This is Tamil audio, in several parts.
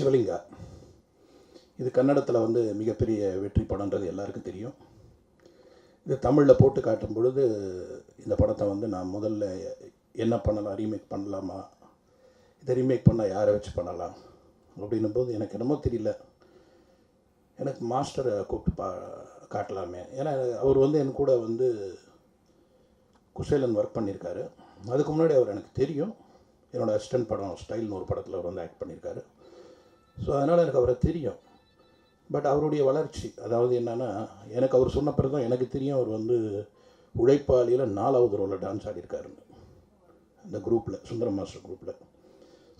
சிவலிங்கா. இது கன்னடத்தில் வந்து மிகப்பெரிய வெற்றி படம்ன்றது எல்லாருக்கும் தெரியும். இது தமிழில் போட்டு காட்டும் பொழுது இந்த படத்தை வந்து நான் முதல்ல என்ன பண்ணலாம் ரீமேக் பண்ணலாமா இதை ரீமேக் பண்ணால் யாரை வச்சு பண்ணலாம் அப்படின்னும் போது எனக்கு என்னமோ தெரியல. எனக்கு மாஸ்டரை கூப்பிட்டு பா காட்டலாமே. ஏன்னா அவர் வந்து என் கூட வந்து குசேலன் ஒர்க் பண்ணியிருக்காரு அதுக்கு முன்னாடி அவர் எனக்கு தெரியும். என்னோடய அசிஸ்டன்ட் படம் ஸ்டைல்னு ஒரு படத்தில் அவர் வந்து ஆக்ட் பண்ணியிருக்காரு ஸோ அதனால் எனக்கு அவரை தெரியும். பட் அவருடைய வளர்ச்சி அதாவது என்னென்னா எனக்கு அவர் சொன்ன பிறகு தான் எனக்கு தெரியும் அவர் வந்து உழைப்பாளியில் நாலாவது ரோவில் டான்ஸ் ஆடியிருக்காருன்னு. அந்த குரூப்பில் சுந்தரம் மாஸ்டர் குரூப்பில்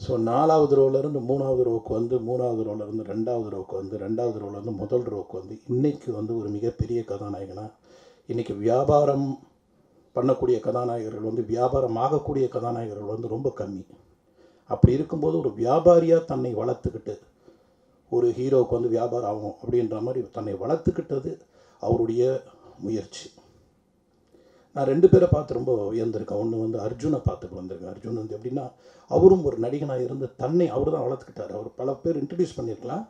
ஸோ நாலாவது ரோவிலேருந்து மூணாவது ரோவுக்கு வந்து மூணாவது ரோவிலேருந்து ரெண்டாவது ரோவுக்கு வந்து ரெண்டாவது ரோவிலேருந்து முதல் ரோவுக்கு வந்து இன்றைக்கி வந்து ஒரு மிகப்பெரிய கதாநாயகனாக இன்றைக்கி வியாபாரம் பண்ணக்கூடிய கதாநாயகர்கள் வந்து வியாபாரம் ஆகக்கூடிய கதாநாயகர்கள் வந்து ரொம்ப கம்மி. அப்படி இருக்கும்போது ஒரு வியாபாரியாக தன்னை வளர்த்துக்கிட்டு ஒரு ஹீரோவுக்கு வந்து வியாபாரம் ஆகும் அப்படின்ற மாதிரி தன்னை வளர்த்துக்கிட்டது அவருடைய முயற்சி. நான் ரெண்டு பேரை பார்த்து ரொம்ப உயர்ந்திருக்கேன். ஒன்று வந்து அர்ஜுனை பார்த்துட்டு வந்திருக்கேன் அர்ஜுன் வந்து எப்படின்னா அவரும் ஒரு நடிகனாக இருந்து தன்னை அவர் தான் வளர்த்துக்கிட்டார். அவர் பல பேர் இன்ட்ரடியூஸ் பண்ணியிருக்கலாம்.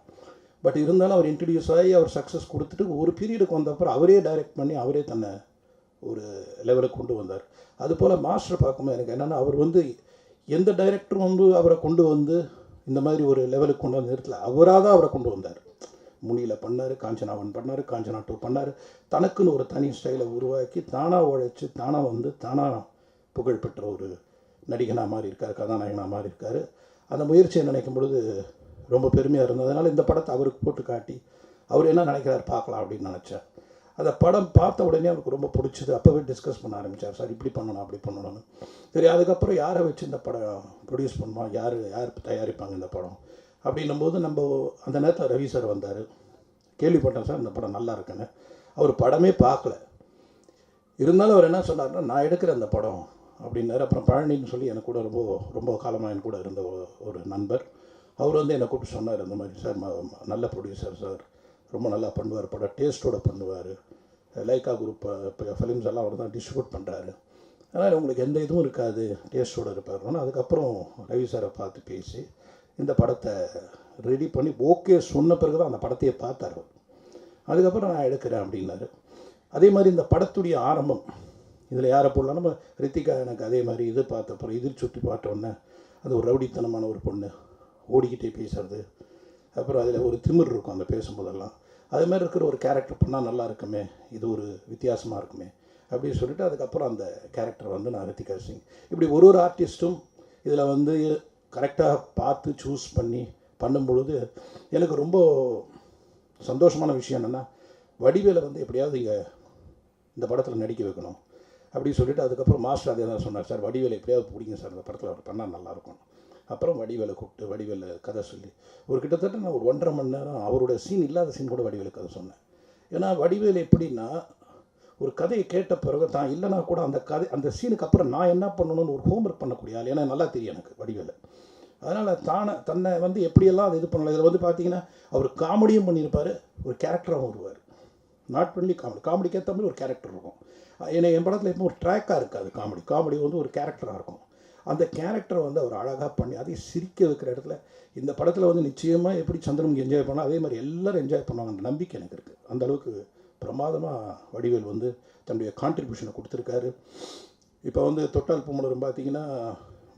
பட் இருந்தாலும் அவர் இன்ட்ரடியூஸ் ஆகி அவர் சக்ஸஸ் கொடுத்துட்டு ஒரு பீரியடுக்கு வந்தப்பறம் அவரே டைரக்ட் பண்ணி அவரே தன்னை ஒரு லெவலுக்கு கொண்டு வந்தார். அதுபோல் மாஸ்டர் பார்க்கும்போது எனக்கு என்னென்னா அவர் வந்து எந்த டைரக்டரும் வந்து அவரை கொண்டு வந்து இந்த மாதிரி ஒரு லெவலுக்கு கொண்டு வந்த நேரத்தில் அவராக தான் அவரை கொண்டு வந்தார். முனியில் பண்ணார் காஞ்சனா ஒன் பண்ணார் காஞ்சனா டூ பண்ணார். தனக்குன்னு ஒரு தனி ஸ்டைலை உருவாக்கி தானாக உழைச்சி தானாக வந்து தானாக புகழ்பெற்ற ஒரு நடிகனாக மாறி இருக்கார் கதாநாயகனாக மாறி இருக்கார் அந்த முயற்சியை நினைக்கும் பொழுது ரொம்ப பெருமையாக இருந்ததுனால இந்த படத்தை அவருக்கு போட்டு காட்டி அவர் என்ன நினைக்கிறார் பார்க்கலாம் அப்படின்னு நினச்சேன். அந்த படம் பார்த்த உடனே அவருக்கு ரொம்ப பிடிச்சது. அப்போவே டிஸ்கஸ் பண்ண ஆரம்பித்தார் சார் இப்படி பண்ணணும் அப்படி பண்ணணும்னு. சரி அதுக்கப்புறம் யாரை வச்சு இந்த படம் ப்ரொடியூஸ் பண்ணுவோம் யார் யார் தயாரிப்பாங்க இந்த படம்? அப்படின்னும் போது நம்ம அந்த நேரத்தில் ரவி சார் வந்தார். கேள்விப்பட்டேன் சார் இந்த படம் நல்லா இருக்குன்னு. அவர் படமே பார்க்கல. இருந்தாலும் அவர் என்ன சொன்னார்னா நான் எடுக்கிற அந்த படம் அப்படின்னாரு. அப்புறம் பழனின்னு சொல்லி எனக்கு கூட ரொம்ப ரொம்ப காலமாக என் கூட இருந்த ஒரு நண்பர். அவர் வந்து என்னை கூப்பிட்டு சொன்னார் இந்த மாதிரி சார் நல்ல ப்ரொடியூசர் சார். ரொம்ப நல்லா பண்ணுவார் படம் டேஸ்ட்டோட பண்ணுவார். லைக்கா குரூப் இப்போ ஃபிலிம்ஸ் எல்லாம் அவர் தான் டிஸ்ட்ரிபியூட் பண்ணுறாரு அதனால் உங்களுக்கு எந்த இதுவும் இருக்காது டேஸ்ட்டோடு இருப்பாருன்னா அதுக்கப்புறம் ரவி சாரை பார்த்து பேசி இந்த படத்தை ரெடி பண்ணி ஓகே சொன்ன பிறகு தான் அந்த படத்தையே பார்த்தார் அதுக்கப்புறம் நான் எடுக்கிறேன் அப்படின்னாரு. அதே மாதிரி இந்த படத்துடைய ஆரம்பம் இதில் யாரை போடலாம்? நம்ம ரித்திகா எனக்கு அதே மாதிரி இது பார்த்த அப்புறம் இதில் சுற்றி பார்த்தோன்னே அது ஒரு ரவுடித்தனமான ஒரு பொண்ணு ஓடிக்கிட்டே பேசுறது. அப்புறம் அதில் ஒரு திமிர் இருக்கும் அந்த பேசும்போதெல்லாம். அது மாதிரி இருக்கிற ஒரு கேரக்டர் பண்ணால் நல்லா இருக்குமே இது ஒரு வித்தியாசமாக இருக்குமே அப்படின்னு சொல்லிட்டு அதுக்கப்புறம் அந்த கேரக்டர் வந்து நான் ரித்திகா சிங். இப்படி ஒரு ஒரு ஆர்டிஸ்ட்டும் இதில் வந்து கரெக்டாக பார்த்து சூஸ் பண்ணி பண்ணும்பொழுது எனக்கு ரொம்ப சந்தோஷமான விஷயம் என்னென்னா வடிவேலை வந்து எப்படியாவது இங்கே இந்த படத்தில் நடிக்க வைக்கணும் அப்படின்னு சொல்லிட்டு அதுக்கப்புறம் மாஸ்டர் அதே தான் சொன்னார் சார் வடிவேலை எப்படியாவது பிடிங்க சார் இந்த படத்தில் அவர் பண்ணால் நல்லாயிருக்கும். அப்புறம் வடிவேலை கூப்பிட்டு வடிவேலை கதை சொல்லி. ஒரு கிட்டத்தட்ட நான் ஒரு ஒன்றரை மணி நேரம் அவரோட சீன் இல்லாத சீன் கூட வடிவேலு கதை சொன்னேன். ஏன்னா வடிவேலு எப்படின்னா ஒரு கதையை கேட்ட பிறகு தான் இல்லைனா கூட அந்த கதை அந்த சீனுக்கு அப்புறம் நான் என்ன பண்ணணும்னு ஒரு ஹோம்ஒர்க் பண்ணக்கூடிய ஆள். ஏன்னா நல்லா தெரியும் எனக்கு வடிவேலை. அதனால் தானே தன்னை வந்து எப்படியெல்லாம் அது இது பண்ணலாம் இதில் வந்து பார்த்தீங்கன்னா அவர் காமெடியும் பண்ணியிருப்பார் ஒரு கேரக்டராகவும் வருவார். நாட் ஒன்லி காமெடி காமெடிக்கு ஏற்ற மாதிரி ஒரு கேரக்டர் இருக்கும். ஏன்னா என் படத்தில் எப்போ ஒரு ட்ராக்காக இருக்காது காமெடி. காமெடி வந்து ஒரு கேரக்டராக இருக்கும். அந்த கேரக்டரை வந்து அவர் அழகாக பண்ணி அதையும் சிரிக்க வைக்கிற இடத்துல இந்த படத்தில் வந்து நிச்சயமாக எப்படி சந்திரமுகி என்ஜாய் பண்ணால் அதே மாதிரி எல்லோரும் என்ஜாய் பண்ணுவாங்கன்ற நம்பிக்கை எனக்கு இருக்குது அந்த அளவுக்கு பிரமாதமாக வடிவேல் வந்து தன்னுடைய கான்ட்ரிபியூஷனை கொடுத்துருக்காரு. இப்போ வந்து தொட்டால் பூமலரும் பார்த்தீங்கன்னா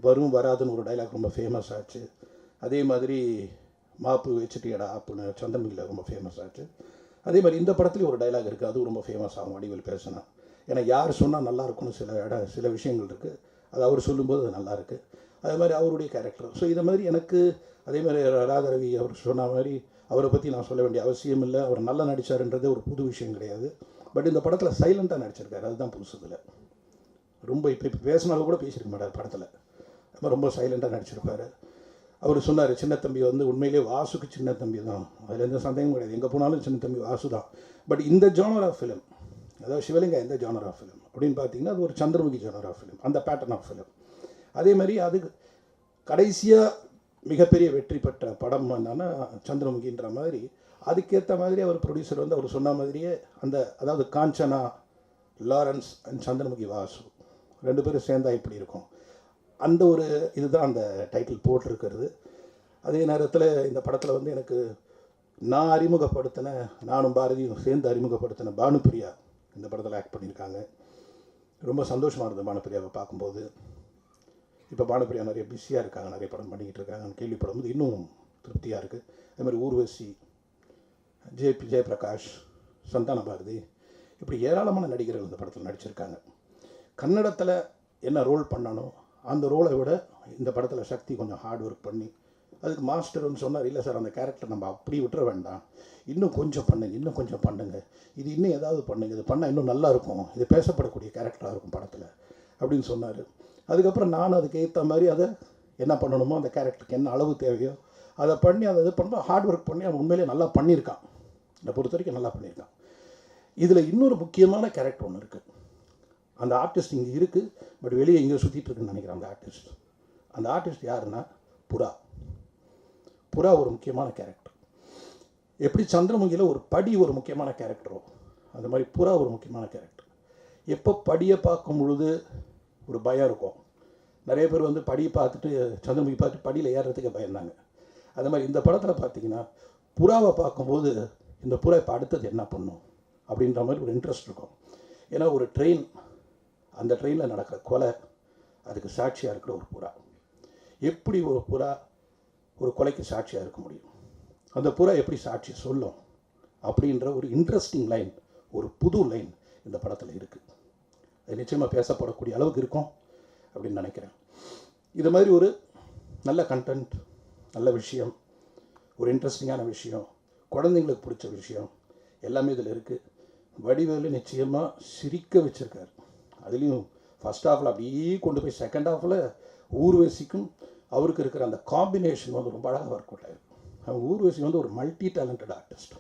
வரும் வராதுன்னு ஒரு டைலாக் ரொம்ப ஃபேமஸ் ஆச்சு. அதே மாதிரி மாப்பு வச்சுட்டியடா அப்படின்னு சந்திரமுகியில் ரொம்ப ஃபேமஸ் ஆச்சு. அதே மாதிரி இந்த படத்துலேயும் ஒரு டைலாக் இருக்குது அதுவும் ரொம்ப ஃபேமஸ் ஆகும் வடிவேல் பேசினா. ஏன்னா யார் சொன்னால் நல்லா இருக்கும்னு சில இடம் சில விஷயங்கள் இருக்குது அது அவர் சொல்லும்போது அது நல்லா அது அதே மாதிரி அவருடைய கேரக்டர் ஸோ இதை மாதிரி எனக்கு அதே மாதிரி ராதாரவி அவர் சொன்ன மாதிரி அவரை பற்றி நான் சொல்ல வேண்டிய அவசியம் இல்லை. அவர் நல்லா நடித்தாருன்றது ஒரு புது விஷயம் கிடையாது. பட் இந்த படத்தில் சைலண்ட்டாக நடிச்சிருக்காரு. அதுதான் புதுசு இதில். ரொம்ப இப்போ இப்போ பேசினாலும் கூட பேசியிருக்க மாட்டார் படத்தில். அது ரொம்ப சைலண்ட்டாக நடிச்சிருப்பார். அவர் சொன்னார் சின்ன தம்பி வந்து உண்மையிலேயே வாசுக்கு சின்ன தம்பி தான். அதில் எந்த சந்தேகமும் கிடையாது. எங்கே போனாலும் சின்ன தம்பி வாசு தான். பட் இந்த ஜோனர் ஆஃப் ஃபிலிம் அதாவது சிவலிங்கா எந்த ஜானர் ஆஃப் ஃபிலிம் அப்படின்னு பார்த்தீங்கன்னா அது ஒரு சந்திரமுகி ஜானர் ஆஃப் ஃபிலிம் அந்த பேட்டர்ன் ஆஃப் ஃபிலிம் அதே மாதிரி அது கடைசியாக மிகப்பெரிய வெற்றி பெற்ற படம் என்னன்னா சந்திரமுகின்ற மாதிரி. அதுக்கேற்ற மாதிரி அவர் ப்ரொடியூசர் வந்து அவர் சொன்ன மாதிரியே அந்த அதாவது காஞ்சனா லாரன்ஸ் அண்ட் சந்திரமுகி வாசு ரெண்டு பேரும் சேர்ந்தா இப்படி இருக்கும்? அந்த ஒரு இதுதான் அந்த டைட்டில் போட்டிருக்கிறது. அதே நேரத்தில் இந்த படத்தில் வந்து எனக்கு நான் அறிமுகப்படுத்தின நானும் பாரதியும் சேர்ந்து அறிமுகப்படுத்தின பானுப்பிரியா இந்த படத்தில் ஆக்ட் பண்ணியிருக்காங்க. ரொம்ப சந்தோஷமாக இருந்தது பானுப்பிரியாவை பார்க்கும்போது. இப்போ பானுப்பிரியா நிறைய பிஸியாக இருக்காங்க நிறைய படம் பண்ணிக்கிட்டு இருக்காங்கன்னு கேள்விப்படும்போது இன்னும் திருப்தியாக இருக்குது அது மாதிரி ஊர்வசி ஜேபி ஜெயபிரகாஷ் சந்தான பாரதி இப்படி ஏராளமான நடிகர்கள் இந்த படத்தில் நடிச்சிருக்காங்க. கன்னடத்தில் என்ன ரோல் பண்ணணும் அந்த ரோலை விட இந்த படத்தில் சக்தி கொஞ்சம் ஹார்ட் ஒர்க் பண்ணி அதுக்கு மாஸ்டர்னு சொன்னார் இல்லை சார் அந்த கேரக்டர் நம்ம அப்படி விட்டுற வேண்டாம். இன்னும் கொஞ்சம் பண்ணுங்க இன்னும் கொஞ்சம் பண்ணுங்க. இது இன்னும் ஏதாவது பண்ணுங்க. இது பண்ணால் இன்னும் நல்லா இருக்கும். இது பேசப்படக்கூடிய கேரக்டராக இருக்கும் படத்தில். அப்படின்னு சொன்னார். அதுக்கப்புறம் நான் அதுக்கு ஏற்ற மாதிரி அதை என்ன பண்ணணுமோ அந்த கேரக்டருக்கு என்ன அளவு தேவையோ அதை பண்ணி அதை இது பண்ணும்போது ஹார்ட் ஒர்க் பண்ணி அவன் உண்மையிலேயே நல்லா பண்ணியிருக்கான். என்னை பொறுத்த வரைக்கும் நல்லா பண்ணியிருக்கான். இதில் இன்னொரு முக்கியமான கேரக்டர் ஒன்று இருக்குது அந்த ஆர்டிஸ்ட் இங்கே இருக்குது பட் வெளியே எங்கேயோ சுற்றிட்டு இருக்குன்னு நினைக்கிறேன் அந்த ஆர்டிஸ்ட். அந்த ஆர்டிஸ்ட் யாருன்னா புறா. புறா ஒரு முக்கியமான கேரக்டர் எப்படி சந்திரமுகியில் ஒரு படி ஒரு முக்கியமான கேரக்டரோ அந்த மாதிரி புறா ஒரு முக்கியமான கேரக்டர் எப்போ படியை பார்க்கும் பொழுது ஒரு பயம் இருக்கும். நிறைய பேர் வந்து படியை பார்த்துட்டு சந்திரமுகி பார்த்துட்டு படியில் ஏறுறதுக்கு பயந்தாங்க. அது மாதிரி இந்த படத்தில் பார்த்தீங்கன்னா புறாவை பார்க்கும்போது இந்த புறா இப்போ அடுத்தது என்ன பண்ணும்? அப்படின்ற மாதிரி ஒரு இன்ட்ரெஸ்ட் இருக்கும். ஏன்னா ஒரு ட்ரெயின் அந்த ட்ரெயினில் நடக்கிற கொலை அதுக்கு சாட்சியாக இருக்கிற ஒரு புறா. எப்படி ஒரு புறா ஒரு கொலைக்கு சாட்சியாக இருக்க முடியும். அந்த புறா எப்படி சாட்சி சொல்லும் அப்படின்ற ஒரு இன்ட்ரெஸ்டிங் லைன் ஒரு புது லைன் இந்த படத்தில் இருக்குது அது நிச்சயமாக பேசப்படக்கூடிய அளவுக்கு இருக்கும் அப்படின்னு நினைக்கிறேன். இது மாதிரி ஒரு நல்ல கண்டென்ட் நல்ல விஷயம் ஒரு இன்ட்ரெஸ்டிங்கான விஷயம் குழந்தைங்களுக்கு பிடிச்ச விஷயம் எல்லாமே இதில் இருக்குது வடிவேலு நிச்சயமாக சிரிக்க வச்சுருக்காரு. அதுலேயும் ஃபஸ்ட் ஹாஃபில் அப்படியே கொண்டு போய் செகண்ட் ஹாஃபில் ஊர்வசிக்கும் அவருக்கு இருக்கிற அந்த காம்பினேஷன் வந்து ரொம்ப அழகாக ஒர்க் அவுட் அவங்க ஊர்வசி வந்து ஒரு மல்டி டேலண்டட் ஆர்டிஸ்ட்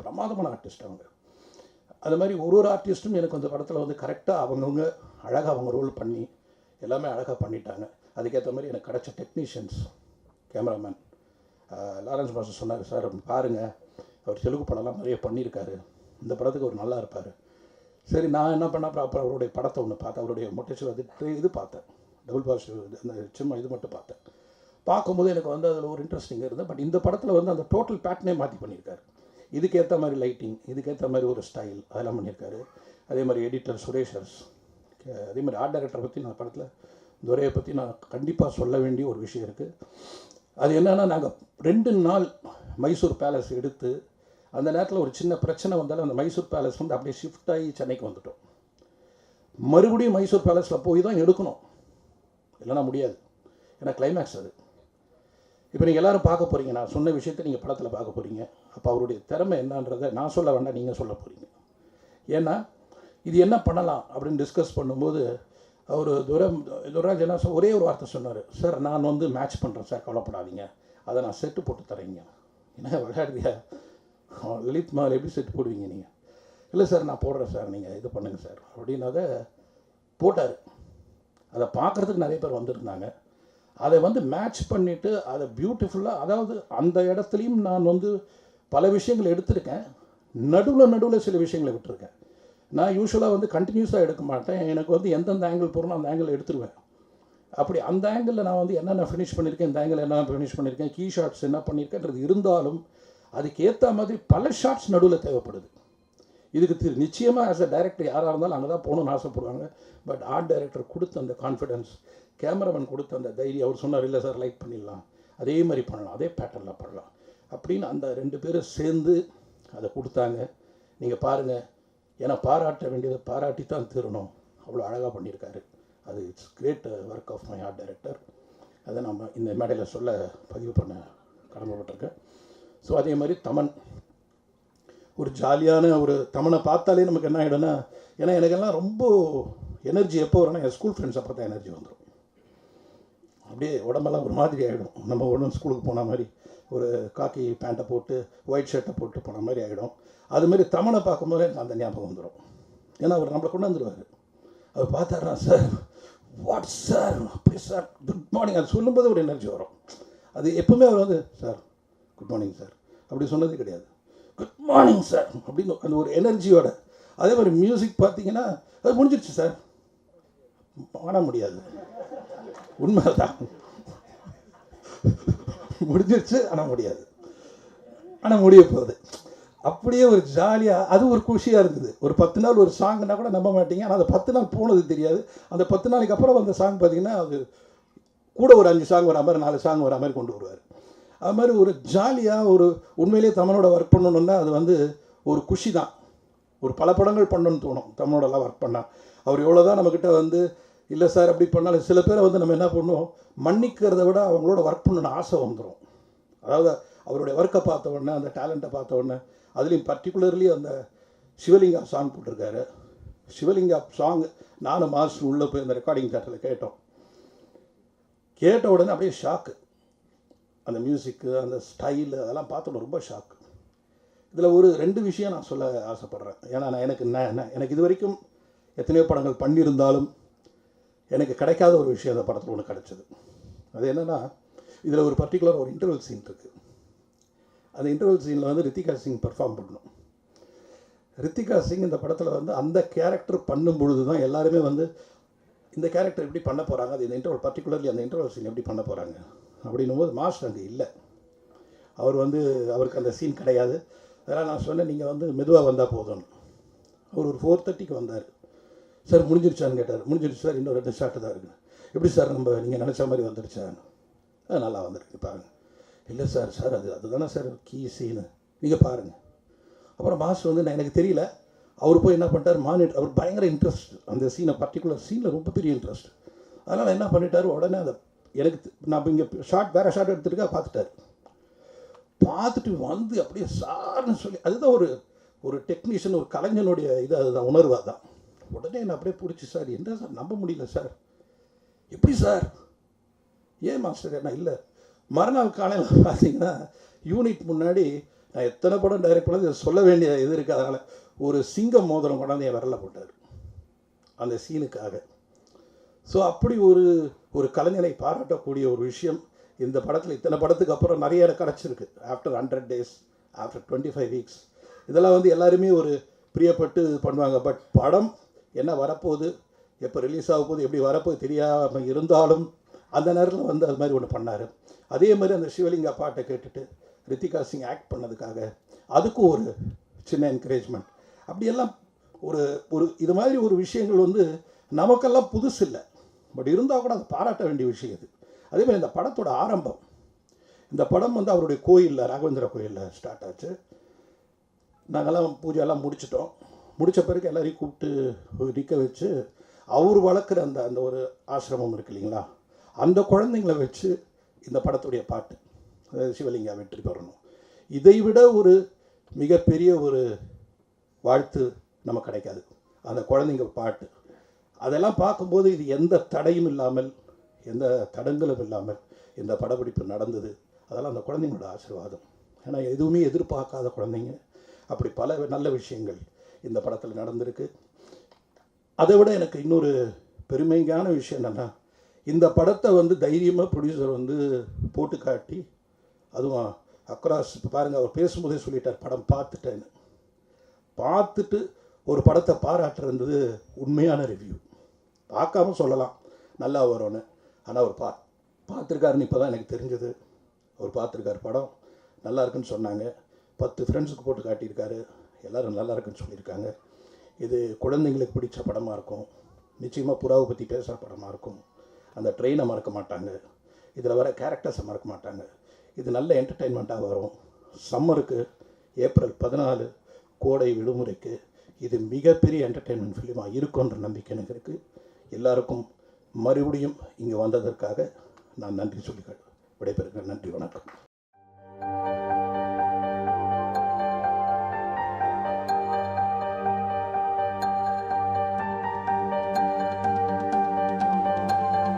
பிரமாதமான ஆர்டிஸ்ட் அவங்க. அது மாதிரி ஒரு ஒரு ஆர்டிஸ்ட்டும் எனக்கு அந்த படத்தில் வந்து கரெக்டாக அவங்கவுங்க அழகாக அவங்க ரோல் பண்ணி எல்லாமே அழகாக பண்ணிட்டாங்க. அதுக்கேற்ற மாதிரி எனக்கு கிடச்ச டெக்னீஷியன்ஸ் கேமராமேன் லாரன்ஸ் மாஸ்டர் சொன்னார் சார் பாருங்கள் அவர் தெலுங்கு படம்லாம் நிறைய பண்ணியிருக்காரு. இந்த படத்துக்கு அவர் நல்லா இருப்பார். சரி நான் என்ன பண்ண அப்புறம் அவருடைய படத்தை ஒன்று பார்த்தேன். அவருடைய மொட்டேஷன் வந்து இது பார்த்தேன். டபுள் பாசிட்டிவ் அந்த சும்மா இது மட்டும் பார்த்தேன். பார்க்கும்போது எனக்கு வந்து அதில் ஒரு இன்ட்ரெஸ்டிங்காக இருந்தது. பட் இந்த படத்தில் வந்து அந்த டோட்டல் பேட்டர்னே மாற்றி பண்ணியிருக்காரு. இதுக்கேற்ற மாதிரி லைட்டிங் இதுக்கேற்ற மாதிரி ஒரு ஸ்டைல் அதெல்லாம் பண்ணியிருக்காரு. அதே மாதிரி எடிட்டர் சுரேஷர்ஸ் அதே மாதிரி ஆர்ட் டைரக்டரை பற்றி நான் படத்தில் துரையை பற்றி நான் கண்டிப்பாக சொல்ல வேண்டிய ஒரு விஷயம் இருக்குது அது என்னென்னா நாங்கள் ரெண்டு நாள் மைசூர் பேலஸ் எடுத்து அந்த நேரத்தில் ஒரு சின்ன பிரச்சனை வந்தாலும் அந்த மைசூர் பேலஸ் வந்து அப்படியே ஷிஃப்ட் ஆகி சென்னைக்கு வந்துட்டோம். மறுபடியும் மைசூர் பேலஸில் போய் தான் எடுக்கணும். இல்லைன்னா முடியாது. ஏன்னா கிளைமேக்ஸ் அது. இப்போ நீங்கள் எல்லோரும் பார்க்க போகிறீங்க நான் சொன்ன விஷயத்தை நீங்கள் படத்தில் பார்க்க போகிறீங்க அப்போ அவருடைய திறமை என்னன்றதை நான் சொல்ல வேண்டாம் நீங்கள் சொல்ல போகிறீங்க ஏன்னா இது என்ன பண்ணலாம் அப்படின்னு டிஸ்கஸ் பண்ணும்போது அவர் துரம் துரராஜ் என்ன ஒரே ஒரு வார்த்தை சொன்னார். சார் நான் வந்து மேட்ச் பண்ணுறேன் சார் கவலைப்படாதீங்க. அதை நான் செட்டு போட்டு தரேங்க. என்ன விளையாடுறியா? லலித் மஹால் எப்படி செட்டு போடுவீங்க நீங்கள் இல்லை சார் நான் போடுறேன் சார் நீங்கள் இது பண்ணுங்கள் சார் அப்படின்னத போட்டார். அதை பார்க்குறதுக்கு நிறைய பேர் வந்திருந்தாங்க. அதை வந்து மேட்ச் பண்ணிவிட்டு அதை பியூட்டிஃபுல்லாக அதாவது அந்த இடத்துலையும் நான் வந்து பல விஷயங்கள் எடுத்திருக்கேன். நடுவில் நடுவில் சில விஷயங்களை விட்டுருக்கேன். நான் யூஸ்வலாக வந்து கண்டினியூஸாக எடுக்க மாட்டேன். எனக்கு வந்து எந்தெந்த ஆங்கிள் போகிறனோ அந்த ஆங்கிள் எடுத்துருவேன். அப்படி அந்த ஆங்கிளில் நான் வந்து என்னென்ன ஃபினிஷ் பண்ணியிருக்கேன் இந்த ஆங்கிள் என்ன ஃபினிஷ் பண்ணியிருக்கேன் கீ ஷாட்ஸ் என்ன பண்ணியிருக்கேன்றது இருந்தாலும் அதுக்கேற்ற மாதிரி பல ஷாட்ஸ் நடுவில் தேவைப்படுது. இதுக்கு திரு நிச்சயமாக ஆஸ் அ டைரக்டர் யாராக இருந்தாலும் அங்கே தான் போகணும்னு ஆசைப்படுவாங்க. பட் ஆர்ட் டைரக்டர் கொடுத்த அந்த கான்ஃபிடன்ஸ் கேமராமேன் கொடுத்த அந்த தைரியம் அவர் சொன்னார் இல்லை சார் லைக் பண்ணிடலாம். அதே மாதிரி பண்ணலாம். அதே பேட்டர்னில் பண்ணலாம். அப்படின்னு அந்த ரெண்டு பேரும் சேர்ந்து அதை கொடுத்தாங்க. நீங்கள் பாருங்கள் ஏன்னா பாராட்ட வேண்டியதை பாராட்டி தான் தீரணும். அவ்வளோ அழகாக பண்ணியிருக்காரு. அது it's great work of my art director அதை நம்ம இந்த மேடையில் சொல்ல பதிவு பண்ண கடமைப்பட்டிருக்கேன். ஸோ அதே மாதிரி தமன் ஒரு ஜாலியான ஒரு தமனை பார்த்தாலே நமக்கு என்ன ஆகிடும்னா ஏன்னா எனக்கெல்லாம் ரொம்ப எனர்ஜி எப்போ வரும்னா என் ஸ்கூல் ஃப்ரெண்ட்ஸ் பார்த்தா எனர்ஜி வந்துடும் அப்படியே உடம்பெல்லாம் ஒரு மாதிரி ஆகிடும் நம்ம ஒன்றும் ஸ்கூலுக்கு போன மாதிரி ஒரு காக்கி பேண்ட்டை போட்டு ஒயிட் ஷர்ட்டை போட்டு போன மாதிரி ஆகிடும் அதுமாரி தமனை பார்க்கும்போது எனக்கு அந்த ஞாபகம் வந்துடும் ஏன்னா அவர் நம்மளை கொண்டு வந்துடுவார் அவர் பார்த்தாருனா சார் வாட் சார் அப்படி சார் குட் மார்னிங் அது சொல்லும்போது ஒரு எனர்ஜி வரும். அது எப்பவுமே அவர் வந்து சார் குட் மார்னிங் சார் அப்படி சொன்னது கிடையாது. குட் மார்னிங் சார் அப்படின்னு அந்த ஒரு எனர்ஜியோட அதே மாதிரி மியூசிக் பார்த்தீங்கன்னா அது முடிஞ்சிருச்சு சார் பாட முடியாது. உண்மைதான். முடிஞ்சிருச்சு ஆனால் முடியாது. ஆனால் முடிய போகுது. அப்படியே ஒரு ஜாலியாக அது ஒரு குஷியாக இருந்தது. ஒரு பத்து நாள் ஒரு சாங்னா கூட நம்ப மாட்டீங்க. ஆனால் அந்த பத்து நாள் போனது தெரியாது. அந்த பத்து நாளைக்கு அப்புறம் வந்த சாங் பார்த்தீங்கன்னா அது கூட ஒரு அஞ்சு சாங் வர மாதிரி நாலு சாங் வர மாதிரி கொண்டு வருவார். அது மாதிரி ஒரு ஜாலியாக ஒரு உண்மையிலேயே தமிழோட ஒர்க் பண்ணணுன்னா அது வந்து ஒரு குஷி தான் ஒரு பல படங்கள் பண்ணணும்னு தோணும் தமிழோடலாம் ஒர்க் பண்ணால் அவர் எவ்வளோ தான் நம்மக்கிட்ட வந்து இல்லை சார் அப்படி பண்ணாலும் சில பேரை வந்து நம்ம என்ன பண்ணுவோம்? மன்னிக்கிறத விட அவங்களோட ஒர்க் பண்ணணும்னு ஆசை வந்துடும் அதாவது அவருடைய ஒர்க்கை பார்த்த உடனே அந்த டேலண்ட்டை பார்த்த உடனே அதுலேயும் பர்டிகுலர்லி அந்த சிவலிங்கா சாங் போட்டிருக்காரு. சிவலிங்கா சாங் நானும் மாஸ்டர் உள்ளே போய் அந்த ரெக்கார்டிங் தேட்டரில் கேட்டோம். கேட்ட உடனே அப்படியே ஷாக்கு அந்த மியூசிக்கு அந்த ஸ்டைலு அதெல்லாம் பார்த்தோம் ரொம்ப ஷாக் இதில் ஒரு ரெண்டு விஷயம் நான் சொல்ல ஆசைப்பட்றேன். ஏன்னா நான் எனக்கு என்ன எனக்கு இது வரைக்கும் எத்தனையோ படங்கள் பண்ணியிருந்தாலும் எனக்கு கிடைக்காத ஒரு விஷயம் அந்த படத்தில் ஒன்று கிடச்சிது. அது என்னென்னா இதில் ஒரு பர்டிகுலர் ஒரு இன்டர்வல் சீன் இருக்குது அந்த இன்டர்வல் சீனில் வந்து ரித்திகா சிங் பெர்ஃபார்ம் பண்ணணும். ரித்திகா சிங் இந்த படத்தில் வந்து அந்த கேரக்டர் பண்ணும் பொழுது தான் எல்லாருமே வந்து இந்த கேரக்டர் எப்படி பண்ண போகிறாங்க அது இந்த இன்டர்வல் பர்டிகுலர்லி அந்த இன்டர்வல் சீன் எப்படி பண்ண போகிறாங்க அப்படின்னும் போது மாஸ்டர் அங்கே இல்லை. அவர் வந்து அவருக்கு அந்த சீன் கிடையாது. அதனால் நான் சொன்னேன் நீங்கள் வந்து மெதுவாக வந்தால் போதும்னு அவர் ஒரு ஃபோர் தேர்ட்டிக்கு வந்தார். சார் முடிஞ்சிருச்சான்னு கேட்டார். முடிஞ்சிருச்சு சார். இன்னும் ரெண்டு ஷாட்டு தான் இருக்குது. எப்படி சார் நம்ம நீங்கள் நினச்ச மாதிரி வந்துருச்சான்னு "ஆ, நல்லா வந்துருக்கு பாருங்கள் இல்லை சார் சார் அது அதுதானே சார் கீ சீனு நீங்கள் பாருங்கள் அப்புறம் மாஸ்டர் வந்து நான் எனக்கு தெரியல. அவர் போய் என்ன பண்ணிட்டார்? மானிட்டர் அவர் பயங்கர இன்ட்ரெஸ்ட் அந்த சீனை பர்டிகுலர் சீனில் ரொம்ப பெரிய இன்ட்ரெஸ்ட் அதனால் என்ன பண்ணிட்டார்? உடனே அதை எனக்கு நம்ம நான் இங்கே ஷார்ட் வேறு ஷார்ட் எடுத்துருக்கா பார்த்துட்டார். பார்த்துட்டு வந்து அப்படியே சார்னு சொல்லி அதுதான் ஒரு ஒரு டெக்னீஷியன் ஒரு கலைஞனுடைய இது அதுதான் உணர்வு தான் உடனே நான் அப்படியே பிடிச்சி சார் என்ன சார்? நம்ப முடியல சார். எப்படி சார்? ஏன் மாஸ்டர் என்ன இல்லை. மறுநாள் காலையில் பார்த்தீங்கன்னா யூனிட் முன்னாடி நான் எத்தனை படம் டைரக்ட் பண்ணது சொல்ல வேண்டிய இது இருக்குது அதனால் ஒரு சிங்கம் மோதிரம் கொண்டாந்து என் விரலில் போட்டார். அந்த சீனுக்காக ஸோ அப்படி ஒரு ஒரு கலைஞனை பாராட்டக்கூடிய ஒரு விஷயம் இந்த படத்தில். இத்தனை படத்துக்கு அப்புறம் நிறைய கிடச்சிருக்கு. After hundred days after twenty five weeks இதெல்லாம் வந்து எல்லாருமே ஒரு பிரியப்பட்டு பண்ணுவாங்க. பட் படம் என்ன வரப்போகுது? எப்போ ரிலீஸ் ஆக போகுது? எப்படி வரப்போகுது? தெரியாமல் இருந்தாலும் அந்த நேரத்தில் வந்து அது மாதிரி ஒன்று பண்ணார். அதே மாதிரி அந்த சிவலிங்கா பாட்டை கேட்டுட்டு ரித்திகா சிங் ஆக்ட் பண்ணதுக்காக அதுக்கும் ஒரு சின்ன என்கரேஜ்மெண்ட் அப்படியெல்லாம் ஒரு ஒரு இது மாதிரி ஒரு விஷயங்கள் வந்து நமக்கெல்லாம் புதுசு இல்லை பட் இருந்தால் கூட அது பாராட்ட வேண்டிய விஷயம் இது. அதேமாதிரி இந்த படத்தோட ஆரம்பம். இந்த படம் வந்து அவருடைய கோயிலில் ராகவேந்திர கோயிலில் ஸ்டார்ட் ஆச்சு. நாங்கெல்லாம் பூஜையெல்லாம் முடிச்சிட்டோம். முடித்த பிறகு எல்லாரையும் கூப்பிட்டு நிற்க வச்சு அவர் வளர்க்குற அந்த அந்த ஒரு ஆசிரமம் இருக்கு இல்லைங்களா? அந்த குழந்தைங்களை வச்சு இந்த படத்துடைய பாட்டு சிவலிங்கா வெற்றி பெறணும். இதை விட ஒரு மிகப்பெரிய ஒரு வாழ்த்து நமக்கு கிடைக்காது. அந்த குழந்தைங்க பாட்டு. அதெல்லாம் பார்க்கும்போது இது எந்த தடையும் இல்லாமல் எந்த தடங்களும் இல்லாமல் இந்த படப்பிடிப்பு நடந்தது. அதெல்லாம் அந்த குழந்தைங்களோட ஆசீர்வாதம். ஏன்னா எதுவுமே எதிர்பார்க்காத குழந்தைங்க. அப்படி பல நல்ல விஷயங்கள் இந்த படத்தில் நடந்திருக்கு. அதை விட எனக்கு இன்னொரு பெருமையான விஷயம் என்னென்னா இந்த படத்தை வந்து தைரியமாக ப்ரொடியூசர் வந்து போட்டு காட்டி அதுவும் அக்ராஸ் இப்போ பாருங்கள் அவர் பேசும்போதே சொல்லிட்டார் படம் பார்த்துட்டேன்னு. பார்த்துட்டு ஒரு படத்தை பாராட்டுறது உண்மையான ரிவ்யூ பார்க்காம சொல்லலாம். நல்லா வரும்னு. ஆனால் அவர் பா பார்த்துருக்காருன்னு இப்போ தான் எனக்கு தெரிஞ்சது. அவர் பார்த்துருக்காரு படம். நல்லா இருக்குன்னு சொன்னாங்க. பத்து ஃப்ரெண்ட்ஸுக்கு போட்டு காட்டியிருக்காரு. எல்லோரும் நல்லா இருக்குன்னு சொல்லியிருக்காங்க. இது குழந்தைங்களுக்கு பிடிச்ச படமாக இருக்கும். நிச்சயமாக புறாவை பற்றி பேசுகிற படமாக இருக்கும். அந்த ட்ரெயினை மறக்க மாட்டாங்க. இதில் வர கேரக்டர்ஸை மறக்க மாட்டாங்க. இது நல்ல என்டர்டெயின்மெண்ட்டாக வரும். சம்மருக்கு ஏப்ரல் பதினாலு கோடை விடுமுறைக்கு இது மிகப்பெரிய என்டர்டெயின்மெண்ட் ஃபிலிமாக இருக்குன்ற நம்பிக்கை எனக்கு இருக்குது எல்லாருக்கும் மறுபடியும் இங்கே வந்ததற்காக நான் நன்றி சொல்லி விடைபெறுகிறேன். நன்றி வணக்கம்.